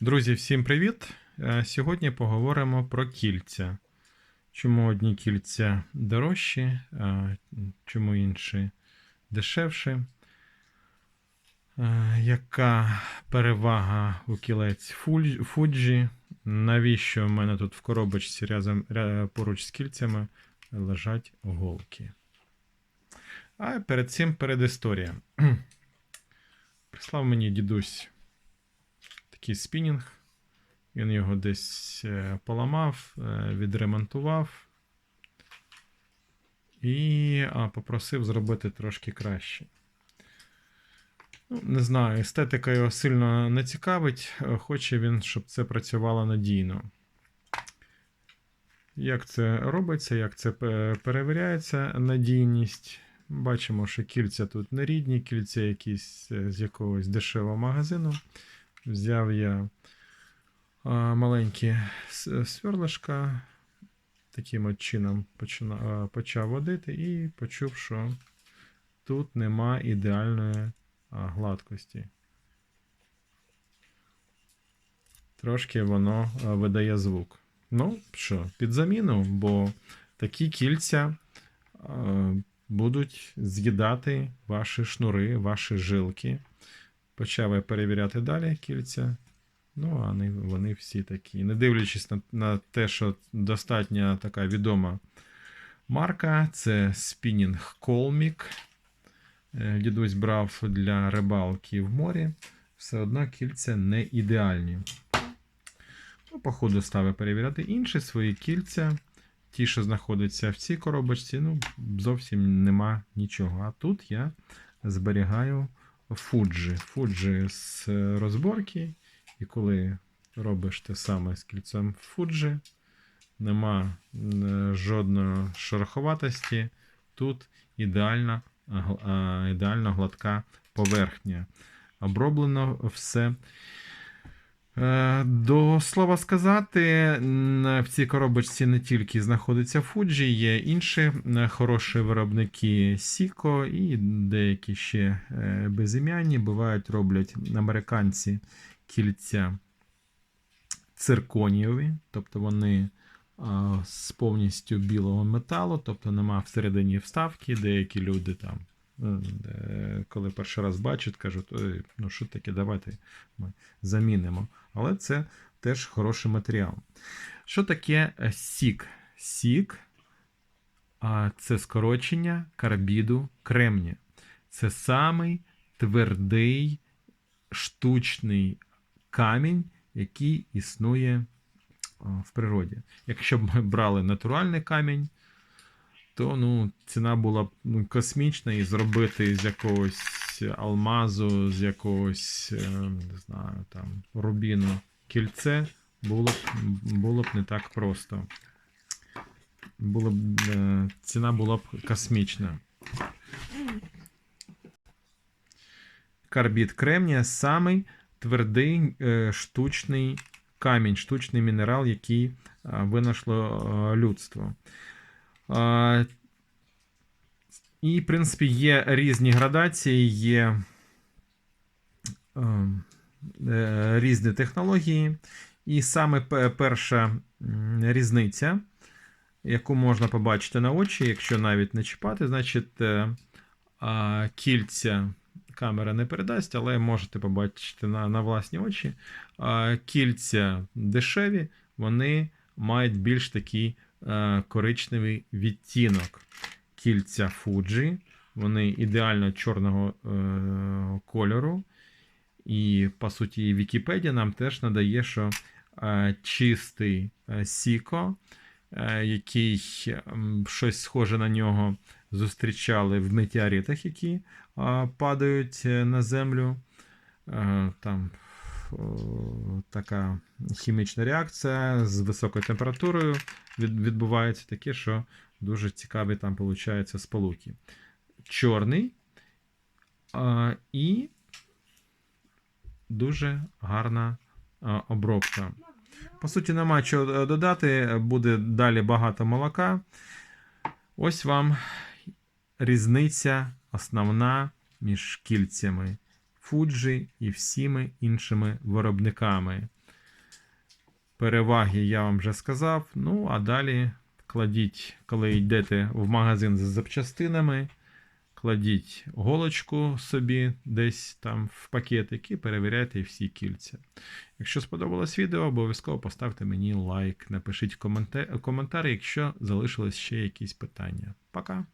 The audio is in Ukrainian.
Друзі, всім привіт! Е, Сьогодні поговоримо про кільця. Чому одні кільця дорожчі, а чому інші дешевші? Е, Яка перевага у кілець Фуджі? Навіщо в мене тут в коробочці ря- поруч з кільцями лежать голки? А перед цим передісторія. Прислав мені дідусь такий спінінг. Він його десь е, поламав, е, відремонтував і попросив зробити трошки краще. Ну, не знаю, естетика його сильно не цікавить. е, Хоче він, щоб це працювало надійно. Як це робиться, як це перевіряється надійність. Бачимо, що кільця тут не рідні, кільця якісь з якогось дешевого магазину. Взяв я маленькі сверлишка, таким от чином почав водити і почув, що тут нема ідеальної гладкості. Трошки воно видає звук. Ну, що, під заміну, бо такі кільця будуть з'їдати ваші шнури, ваші жилки. Почав я перевіряти далі кільця. Ну, а вони, вони всі такі. Не дивлячись на, на те, що достатньо така відома марка, це Spinning Colmic. Е, Дідусь брав для рибалки в морі. Все одно кільця не ідеальні. Ну, по ходу став перевіряти інші свої кільця. Ті, що знаходяться в цій коробочці, ну, зовсім нема нічого. А тут я зберігаю Fuji. Фуджі з е, розборки. І коли робиш те саме з кільцем фуджі, нема е, жодної шероховатості. Тут ідеальна, ідеально гладка поверхня. Оброблено все. Е, До слова сказати, в цій коробочці не тільки знаходиться Fuji, є інші хороші виробники Siko і деякі ще е, безім'яні. Бувають, роблять американці кільця цирконієві, тобто вони з повністю білого металу, тобто нема всередині вставки. Деякі люди там, коли перший раз бачать, кажуть, «Ой, ну що таке, давайте ми замінимо. Але це теж хороший матеріал. Що таке е, сік? Сік це скорочення карбіду кремнія. Це самий твердий штучний камінь, який існує в природі. Якщо б ми брали натуральний камінь, то ну, ціна була б ну, космічна і зробити з якогось алмазу, з якогось е, не знаю, там, рубіну кільце було б, було б не так просто. Було б, е, ціна була б космічна. Карбід кремнія самий твердий е, штучний камінь, штучний мінерал, який винайшло людство. І, в принципі, є різні градації, є е, е, різні технології. І саме перша різниця, яку можна побачити на очі, якщо навіть не чіпати, значить е, кільця камера не передасть, але можете побачити на, на власні очі. Кільця дешеві, вони мають більш такий е, коричневий відтінок. Кільця Fuji, вони ідеально чорного е, кольору. І, по суті, Вікіпедія нам теж надає, що е, чистий е, Сіко, е, який м, щось схоже на нього зустрічали в метеоритах, які а, падають е, на землю. Е, Там така хімічна реакція з високою температурою відбувається таке, що дуже цікаві там получаються сполуки. Чорний і дуже гарна обробка. По суті, нема чого е, додати, буде далі багато молока. Ось вам різниця основна між кільцями Fuji і всіми іншими виробниками. Переваги я вам вже сказав. Ну, а далі кладіть, коли йдете в магазин з запчастинами, кладіть голочку собі десь там в пакетик і перевіряйте всі кільця. Якщо сподобалось відео, обов'язково поставте мені лайк, напишіть коментар, коментар, якщо залишились ще якісь питання. Пока!